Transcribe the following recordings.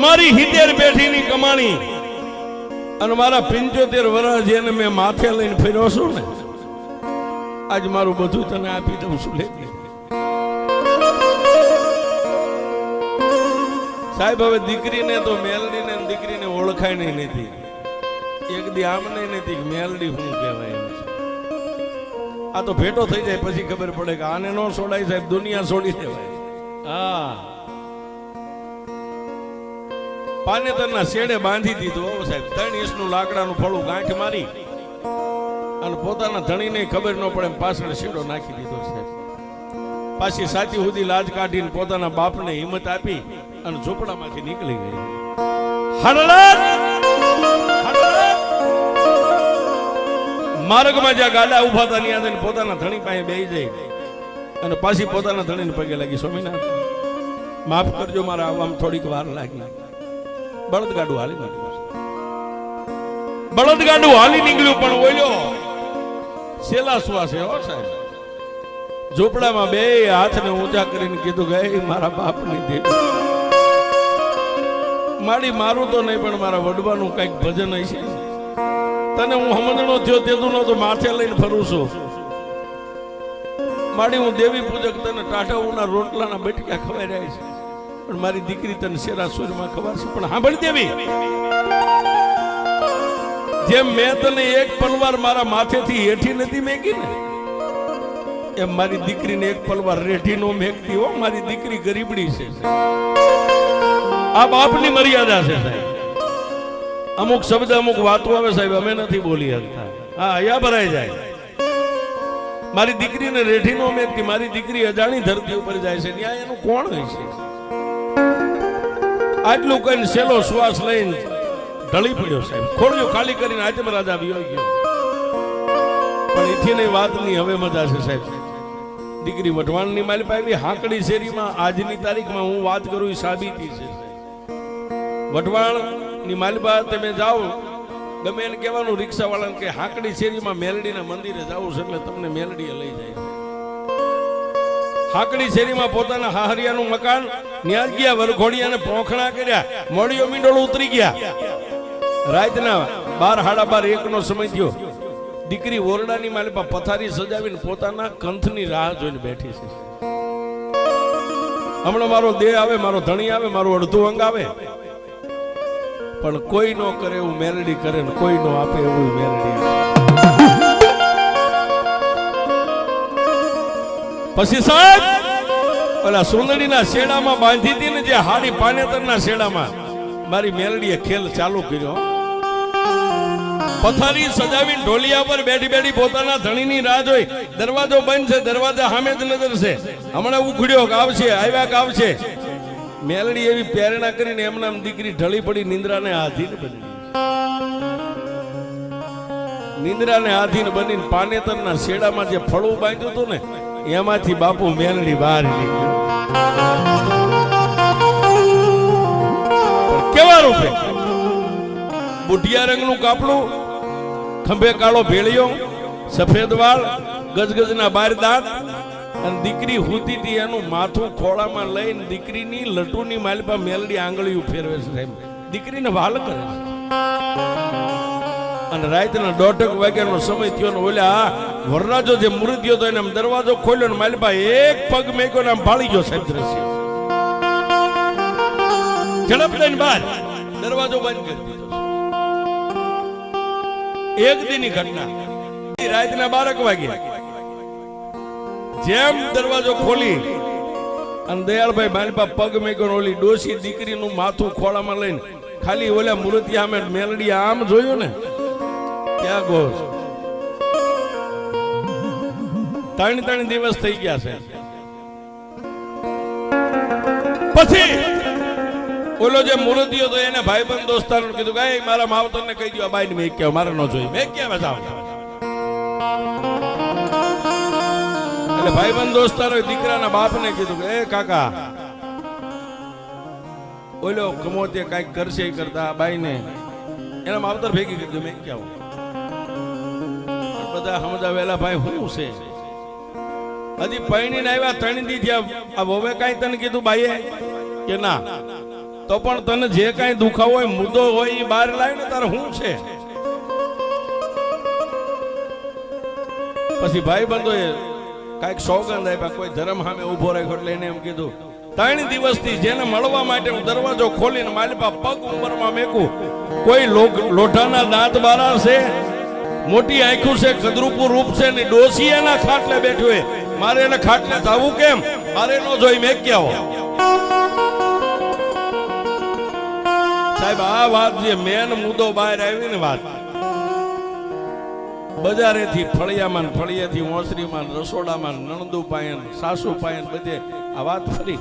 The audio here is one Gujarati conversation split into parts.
મારી હિતેર પેઢીની કમાણી અને મારા પંચોતેર વર્ષ જેને મેં માથે લઈને ફર્યો છું ને, આજ મારું બધું તને આપી દઉં છું, લે. સાહેબ, હવે દીકરીને તો મેલડીને ને દીકરીને ઓળખાય નહીં નથી. એક દી આમ નહીં નથી, મેલડી શું કહેવાય એમ છે. આ તો ભેટો થઈ જાય પછી ખબર પડે કે આને નો છોડાય સાહેબ દુનિયા છોડી દેવાય. હા. પાનેતરના શેડે બાંધી દીધું સાહેબ ત્રણ ઇંચનું લાકડાનું ફળું ગાંઠ મારી અને પોતાના ધણીને ખબર ન પડે એમ પાછળ શેડો નાખી દીધો સાહેબ. પાછી સાચી સુધી લાજ કાઢીને પોતાના બાપને હિંમત આપી અને ઝોપડામાંથી નીકળી ગઈ. હરળત! માર્ગમાં જ્યાં ગાડા ઊભા હતા, ત્યાં જઈને પોતાના ધણી પાસે બેસી જાય. અને પાછી પોતાના ધણીને પગે લાગી સ્વામિનાથ માફ કરજો, મારા આવવામાં થોડીક વાર લાગી. બળદગાડું હાલી નીકળ્યું. બળદગાડું હાલી નીકળ્યું, પણ ઓલ્યો સેલા શ્વાસે હો સાહેબ. ઝોપડામાં બે હાથને ઊંચા કરીને કીધું કે મારા બાપની દેવી માડી મારું તો નહીં, પણ મારા વડવાનું કંઈક ભજન હશે? તને હું સમજણો થયો તેતું નતો માથે લઈને ફરું છું. માડી હું દેવી પૂજક તને ટાટાઉના રોટલાના બટક્યા ખવાઈ રહ્યા છે. પણ મારી દીકરી તને શેરા સુરમાં ખબર છે પણ સાંભળી દેવી. જેમ મેં તને એક પલવાર મારા માથેથી હેઠી નથી મેકી ને, એમ મારી દીકરીને એક પલવાર રેઠી નો મેકતી હો. મારી દીકરી ગરીબડી છે. આ બાપની મર્યાદા છે સાહેબ. અમુક શબ્દ, અમુક વાતો આવે સાહેબ, અમે નથી બોલી શકતા. હા, અહીંયા ભરાઈ જાય. મારી દીકરીને રેઠી નો મેકતી મારી દીકરી અજાણી ધરતી ઉપર જાય છે ત્યાં એનું કોણ હોય છે? આટલું કહીને સેલો શ્વાસ લઈને ઢળી પડ્યો સાહેબ. ખોળ્યો ખાલી કરીને આચમ રાજા વિયો ગયો. પણ એથી વાતની હવે મજા છે સાહેબ. દીકરી વઢવાણની મારી પાસે હાંકડી શેરીમાં આજની તારીખમાં હું વાત કરું એ સાબિતી છે. વઢવાણની માલબા તમે જાઓ. ગમે એને કહેવાનું રિક્ષા વાળાને કે હાંકડી શેરીમાં મેલડીના મંદિરે જાવું છે એટલે તમને મેલડીએ લઈ જાય હાકડી શેરીમાં પોતાના હાહરિયાનું મકાન ન્યા ગયા, વરઘોડિયાને પોખણા કર્યા, મોડિયો મીંડોળ ઉતરી ગયા. રાતના બાર હાડા બાર, એકનો સમય થયો. દીકરી ઓરડાની માલિપા પથારી સજાવીને પોતાના કંથની રાહ જોઈને બેઠી છે. હમણાં મારો દેહ આવે, મારો ધણી આવે, મારું અડધું અંગ આવે. પણ કોઈ નો કરે એવું મેલડી કરે ને કોઈ નો આપે એવું મેલડી પછી સાહેબ, ઓલા સુંદડીના શેડામાં બાંધી હતી ને જે હાડી પાનેતરના શેડામાં, મારી મેલડીએ ખેલ ચાલુ કર્યો. પથારી સજાવીને ઢોલિયા પર બેઠી બેઠી પોતાના ધણીની રાહ જોઈ. દરવાજો બંધ છે, દરવાજા સામે જ નજર છે. હમણાં ઉખડ્યો આવશે, આવ્યા આવશે? મેલડી એવી પ્રેરણા કરીને એમના દીકરી ઢળી પડી, નિંદ્રાને આધીન બની. નિંદ્રાને આધીન બનીને પાનેતરના શેડામાં જે ફળું બાંધ્યું હતું ને, એમાંથી બાપુ મેલડી બહાર નીકળ્યું. કેવા રૂપે? બુઢિયા રંગનું કાપડું, ખંભે કાળો ભેળિયો, સફેદ વાળ, ગજગજના બાર દાંત અને દીકરી હુતી હતી, એનું માથું ખોળામાં લઈને દીકરીની લટુની માલપા મેલડી આંગળીઓ ફેરવે છે સાહેબ. દીકરીને વાલ કરે અને રાતના દોઢક વાગ્યાનો સમય થયો ને ઓલ્યા વરરાજો જે મૃત્યુ હતો એને આમ દરવાજો ખોલ્યો ને માલપા એક પગ મેક્યો ને આમ ભાળી ગયો સાહેબ દ્રશ્ય. ઝડપ લઈને બહાર. દરવાજો બંધ કરી દીધો. એક દીની ઘટના. રાતના બારક વાગ્યા. જેમ દરવાજો ખોલી અને દયાળભાઈ માલપા પગ મેક્યો ઓલી ડોસી દીકરીનું માથું ખોળામાં લઈને ખાલી ઓલા મૂર્તિયા આમે મેલડી આમ જોયું ને, ક્યાં ગો ત્રણ ત્રણ દિવસ થઈ ગયા છે. પછી ઓલો જે મૂર્તિઓ તો એને ભાઈબંધ દોસ્તારો કીધું કે મારા માવતરને કહી દો બાઈને મેં કહેવાય મારે ન જોઈ મેં ક્યાં જાવ એટલે ભાઈબંધ દોસ્તારો દીકરાના બાપને કીધું કે, એ કાકા, ઓલો કમોતે કાંઈક કરશે કરતા બાઈને. એના માવતર ભેગી કરી મેં ક્યાં બધા સમજાવેલા, ભાઈ હું છે? હજી પૈણીને આવ્યા ત્રણ દી આ વવે કાંઈ તને કીધું, બાઈએ? કે, ના. તો પણ તને જે કાંઈ દુખાવો હોય, મુદ્દો હોય એ બહાર લાવી ને, તારે શું છે? પછી ભાઈ બંધોએ કાંઈક સોગંદ આપ્યા, કોઈ ધર્મ સામે ઊભો રાખ્યો એટલે એને એમ કીધું, ત્રણ દિવસથી જેને મળવા માટે હું દરવાજો ખોલીને માલિપા પગ ઉંમરમાં મેકું, કોઈ લોઢાના દાંત બારા છે, મોટી આંખું છે, કદરૂપું રૂપ છે ને ડોસી એના ખાટલે બેઠું એ મારે એને ખાટલે થવું કેમ? મારે નો જોઈ, મેં ક્યાં સાહેબ, આ વાત જે મેન મુદ્દો બહાર આવી ને વાત. બજારેથી ફળિયામાં ફળિયાથી ઓસરીમાં રસોડામાં નણંદુ પાયન સાસુ પાયન બધે આ વાત ફરી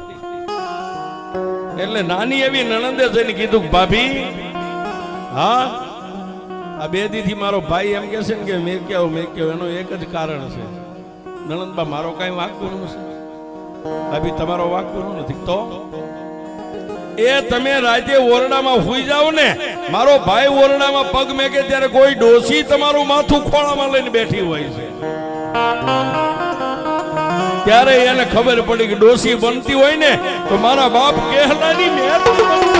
એટલે નાની એવી નણંદે જઈને કીધું ભાભી, હા, આ બે દીથી મારો ભાઈ એમ કે છે ને કે મેં કેવું મેં કેવું એનું એક જ કારણ છે. નણંદબા મારો કાંઈ વાંક ગુનું છે ભાભી, તમારો વાંક ગુનું નથી. તો એ તમે રાતે ઓરડામાં હુઈ જાઓ ને, મારો ભાઈ ઓરડામાં પગ મેકે ત્યારે કોઈ ડોસી તમારું માથું ખોળામાં લઈને બેઠી હોય છે. ત્યારે એને ખબર પડી કે ડોસી બનતી હોય ને, તો મારા બાપ કહેલાની મહેરબાની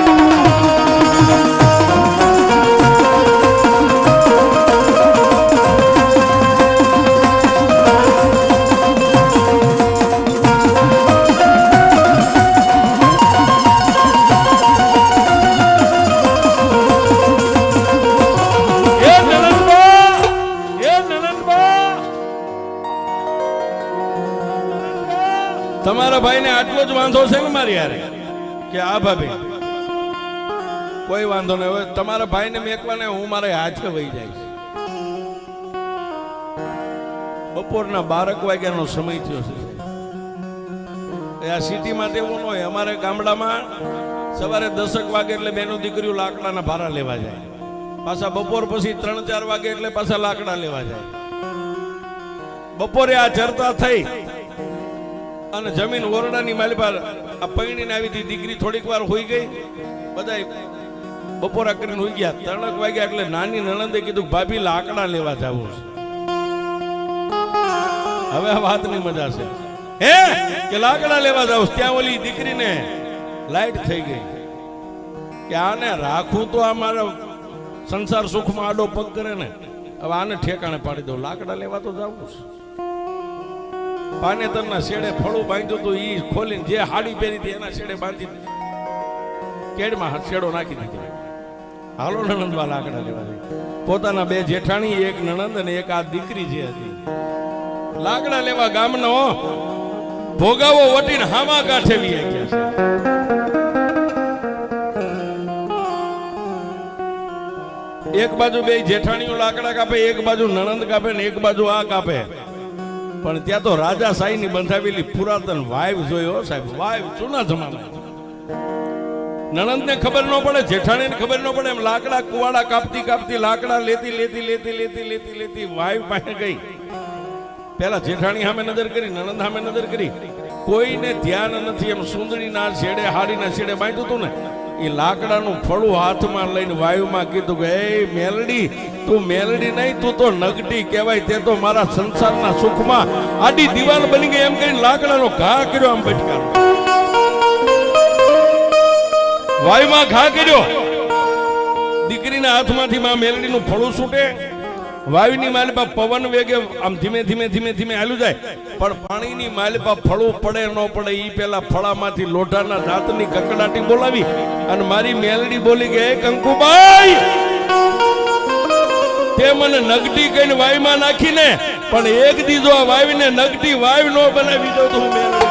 તમારા ભાઈને આટલો જ વાંધો છે ને મારી યારે કે આ ભાભી, કોઈ વાંધો નહીં. હવે તમારા ભાઈને મેકવાને હું મારે હાથે વહી જાય બપોરના બારક વાગ્યાનો સમય થયો છે. એ આ સિટીમાં તેવું ન હોય. અમારે ગામડામાં સવારે દસક વાગે એટલે બેનો દીકરીઓ લાકડાના ભારા લેવા જાય. પાછા બપોર પછી ત્રણ ચાર વાગે એટલે પાછા લાકડા લેવા જાય. બપોરે આ ચર્ચા થઈ. અને જમીન ઓરડાની માલી પર આ પૈણીને આવી હતી. દીકરી થોડીક વાર હોઈ ગઈ. બધા બપોરા કરીને હોઈ ગયા. ત્રણક વાગ્યા એટલે નાની નણંદે કીધું, ભાભી, લાકડા લેવા જવું છે. હવે આ વાતની મજા છે. હે? કે લાકડા લેવા જાવ ત્યાં ઓલી દીકરીને લાઈટ થઈ ગઈ. કે આને રાખું તો આ મારા સંસાર સુખમાં આડો પગ કરે ને. હવે આને ઠેકાણે પાડી દઉં. લાકડા લેવા તો જવું છે. પાનેતરના શેડે ફળું બાંધ્યું હતું એ ખોલીને જે હાડી પહેરી હતી, એના શેડે બાંધી કેડમાં શેડો નાખી દીધો. હાલો નણંદવા લાકડા લેવા પોતાના બે જેઠાણી, એક નણંદ અને એક આ દીકરી જે હતી. લાકડા લેવા ગામનો ભોગાવો વટીને હામા કાંઠે લઈ ગયા છે. એક બાજુ બે જેઠાણીઓ લાકડા કાપે, એક બાજુ નણંદ કાપે ને એક બાજુ આ કાપે. પણ ત્યાં તો રાજા સાઈ ની બંધાવેલી પુરાતન વાઇવ જોયો સાહેબ, વાઇવ જૂના જમાના નણંદ ને ખબર ન પડે જેઠાણી ને ખબર ન પડે, એમ લાકડા કુવાડા કાપતી કાપતી લાકડા લેતી લેતી લેતી લેતી લેતી લેતી વાઇવ પાસે ગઈ. પેલા જેઠાણી સામે નજર કરી, નણંદ સામે નજર કરી. કોઈને ધ્યાન નથી, એમ સુંદરીના છેડે હાડીના છેડે બાંધ્યું હતું ને? એ લાકડાનું ફળું હાથમાં લઈને વાયુમાં કીધું કે, એ મેલડી, તું મેલડી નહીં, તું તો નગટી કહેવાય, તે તો મારા સંસારના સુખમાં આડી દિવાલ બની ગઈ. એમ કહીને લાકડાનો ઘા કર્યો આમ બટકારો વાયુમાં ઘા કર્યો. દીકરીના હાથમાંથી માં મેલડીનું ફળું છૂટે. વાયુની માલિપા પવન વેગે, આમ ધીમે ધીમે ધીમે ધીમે હાલું જાય. પણ પાણીની માલિપા ફળું પડે ન પડે એ પેલા ફળામાંથી લોઢાના દાંતની કકડાટી બોલાવી અને મારી મેલડી બોલી કે, "એ કંકુબાઈ તે મને નગટી કહીને વાયુમાં નાખીને, પણ એક દીધો આ વાયુને નગટી વાયુ ન બનાવી દઉં તો હું